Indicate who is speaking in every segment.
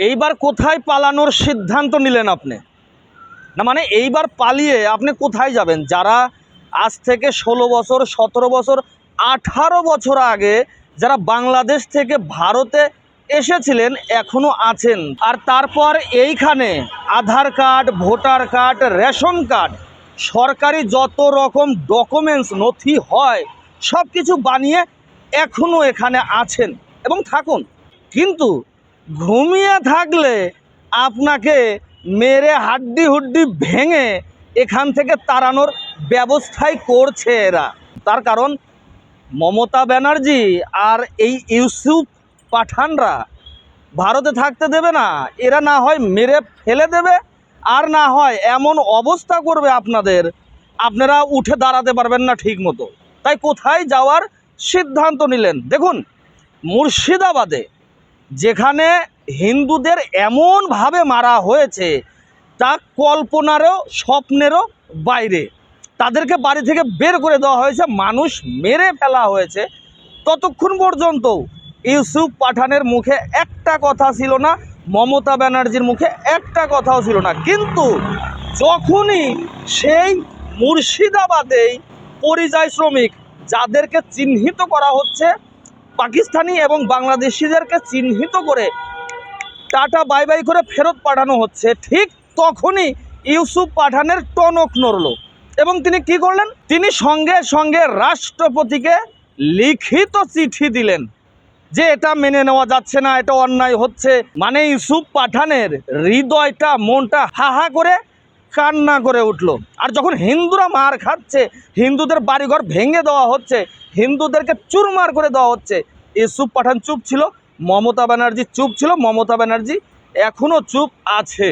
Speaker 1: এইবার কোথায় পালানোর সিদ্ধান্ত নিলেন আপনি? না মানে এইবার পালিয়ে আপনি কোথায় যাবেন? যারা আজ থেকে ষোলো বছর, সতেরো বছর, আঠারো বছর আগে যারা বাংলাদেশ থেকে ভারতে এসেছিলেন, এখনও আছেন। আর তারপর এইখানে Aadhaar card, voter card, ration card, সরকারি যত রকম ডকুমেন্টস, নথি হয় সব কিছু বানিয়ে এখনও এখানে আছেন। এবং থাকুন। কিন্তু ঘুমিয়ে থাকলে আপনাকে মেরে হাড্ডি হুড্ডি ভেঙে এখান থেকে তাড়ানোর ব্যবস্থাই করছে এরা। তার কারণ মমতা ব্যানার্জি আর এই ইউসুফ পাঠানরা ভারতে থাকতে দেবে না। এরা না হয় মেরে ফেলে দেবে আর না হয় এমন অবস্থা করবে আপনাদের। আপনারা উঠে দাঁড়াতে পারবেন না ঠিক মতো। তাই কোথায় যাওয়ার সিদ্ধান্ত নিলেন? দেখুন, মুর্শিদাবাদে যেখানে হিন্দুদের এমনভাবে মারা হয়েছে, তা কল্পনারও স্বপ্নেরও বাইরে। তাদেরকে বাড়ি থেকে বের করে দেওয়া হয়েছে, মানুষ মেরে ফেলা হয়েছে। ততক্ষণ পর্যন্ত ইউসুফ পাঠানের মুখে একটা কথা ছিল না, মমতা ব্যানার্জির মুখে একটা কথাও ছিল না। কিন্তু যখনই সেই মুর্শিদাবাদেই পরিযায়ী শ্রমিক যাদেরকে চিহ্নিত করা হচ্ছে পাকিস্তানি এবং বাংলাদেশিদেরকে চিহ্নিত করে টাটা বাই বাই করে ফেরত পাঠানো হচ্ছে। ঠিক তখনই ইউসুফ পাঠানের টনক নড়ল এবং তিনি কি করলেন? তিনি সঙ্গে সঙ্গে রাষ্ট্রপতিকে লিখিত চিঠি দিলেন যে এটা মেনে নেওয়া যাচ্ছে না, এটা অন্যায় হচ্ছে। মানে ইউসুফ পাঠানের হৃদয়টা, মনটা হাহা করে কান্না করে উঠল। আর যখন হিন্দুরা মার খাচ্ছে, হিন্দুদের বাড়িঘর ভেঙে দেওয়া হচ্ছে, হিন্দুদেরকে চুরমার করে দেওয়া হচ্ছে, ইউসুফ পাঠান চুপ ছিল, মমতা ব্যানার্জি চুপ ছিল, মমতা ব্যানার্জি এখনও চুপ আছে।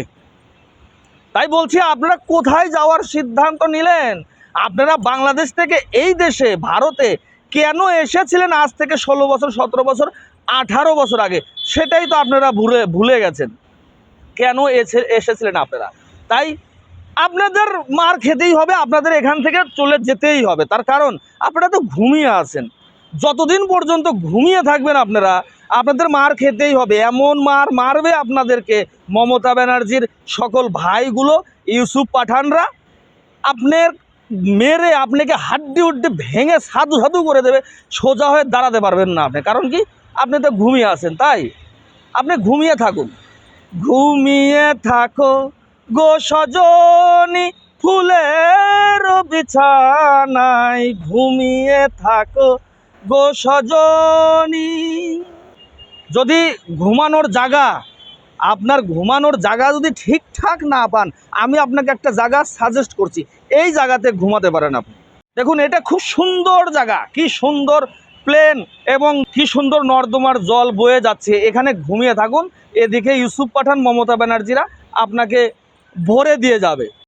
Speaker 1: তাই বলছি, আপনারা কোথায় যাওয়ার সিদ্ধান্ত নিলেন? আপনারা বাংলাদেশ থেকে এই দেশে, ভারতে কেন এসেছিলেন আজ থেকে ষোলো বছর, সতেরো বছর, আঠারো বছর আগে? সেটাই তো আপনারা ভুলে ভুলে গেছেন। কেন এসে এসেছিলেন আপনারা? তাই আপনাদের মার খেতেই হবে, আপনাদের এখান থেকে চলে যেতেই হবে। তার কারণ, আপনারা তো ঘুমিয়ে আছেন। যতদিন পর্যন্ত ঘুমিয়ে থাকবেন আপনারা, আপনাদের মার খেতেই হবে। এমন মার মারবে আপনাদেরকে মমতা ব্যানার্জির সকল ভাইগুলো, ইউসুফ পাঠানরা। আপনার মেরে আপনাকে হাড্ডি উড্ডি ভেঙে সাধু সাধু করে দেবে, সোজা হয়ে দাঁড়াতে পারবেন না আপনি। কারণ কি? আপনি তো ঘুমিয়ে আছেন, তাই? আপনি ঘুমিয়ে থাকুন। ঘুমিয়ে থাকো। গো সজনি, ফুলের বিছানায় ঘুমিয়ে থাকো। গো সজনি, যদি ঘুমানোর জায়গা, আপনার ঘুমানোর জায়গা যদি ঠিকঠাক না পান, আমি আপনাকে একটা জায়গা সাজেস্ট করছি। এই জায়গাতে ঘুমাতে পারেন আপনি। দেখুন, এটা খুব সুন্দর জায়গা। কি সুন্দর প্লেন এবং কি সুন্দর নর্দমার জল বয়ে যাচ্ছে। এখানে ঘুমিয়ে থাকুন। এদিকে ইউসুফ পাঠান মমতা ব্যানার্জিরা আপনাকে ভরে দিয়ে যাবে।